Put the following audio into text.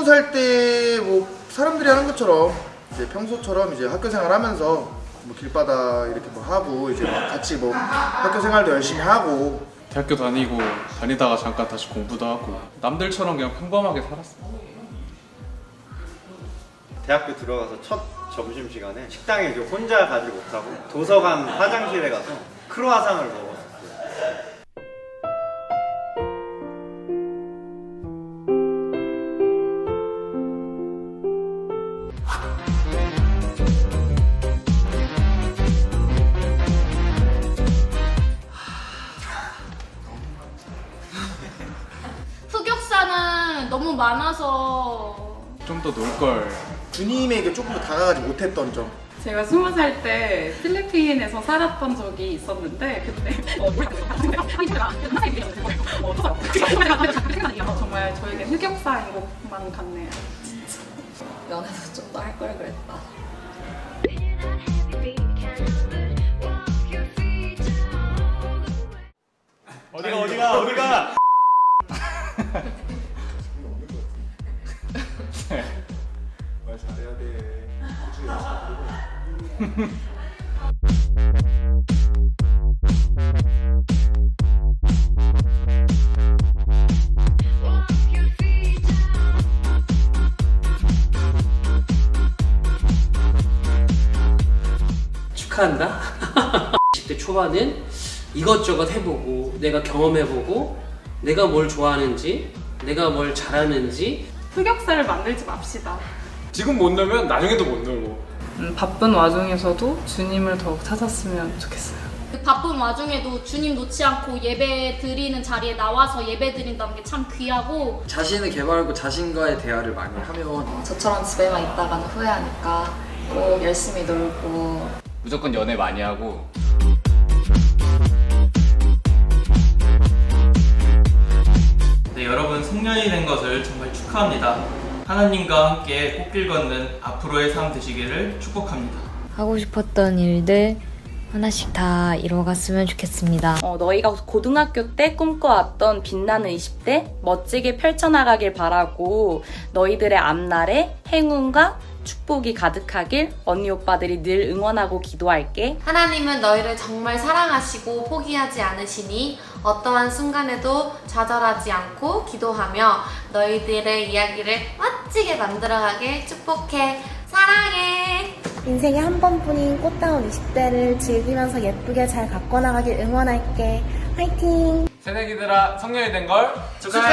스무 살 때 뭐 사람들이 하는 것처럼 이제 평소처럼 이제 학교 생활하면서 뭐 길바다 이렇게 뭐 하고 이제 막 같이 뭐 학교 생활도 열심히 하고 대학교 다니고 다니다가 잠깐 다시 공부도 하고 남들처럼 그냥 평범하게 살았어. 대학교 들어가서 첫 점심 시간에 식당에 이제 혼자 가지 못하고 도서관 화장실에 가서 크로아상을 먹었어 너무 많아서 좀 더 놀 걸. 주님에게 조금 더 다가가지 못했던 점 제가 스무 살 때 필리핀에서 살았던 적이 있었는데 그때 정말 저에게 흑역사인 것만 같네요. 연애도 좀더 할 걸 그랬다. 어디가 어디가 어디가? 축하한다. 10대 초반은 이것저것 해보고 내가 경험해보고 내가 뭘 좋아하는지 내가 뭘 잘하는지 흑역사를 만들지 맙시다. 지금 못 놀면 나중에도 못 놀고. 음, 바쁜 와중에서도 주님을 더욱 찾았으면 좋겠어요. 그 바쁜 와중에도 주님 놓지 않고 예배 드리는 자리에 나와서 예배 드린다는 게 참 귀하고 자신을 개발하고 자신과의 대화를 많이 하면 저처럼 집에만 있다가는 후회하니까 꼭 열심히 놀고 무조건 연애 많이 하고 네, 여러분 성년이 된 것을 정말 축하합니다. 하나님과 함께 꽃길 걷는 앞으로의 삶 되시기를 축복합니다. 하고 싶었던 일들 하나씩 다 이뤄갔으면 좋겠습니다. 어, 너희가 고등학교 때 꿈꿔왔던 빛나는 20대 멋지게 펼쳐나가길 바라고 너희들의 앞날에 행운과 축복이 가득하길 언니 오빠들이 늘 응원하고 기도할게. 하나님은 너희를 정말 사랑하시고 포기하지 않으시니 어떠한 순간에도 좌절하지 않고 기도하며 너희들의 이야기를 멋지게 만들어가길 축복해. 사랑해. 인생에 한 번뿐인 꽃다운 20대를 즐기면서 예쁘게 잘 가꿔나가길 응원할게. 화이팅! 새내기들아 성년이 된 걸 축하해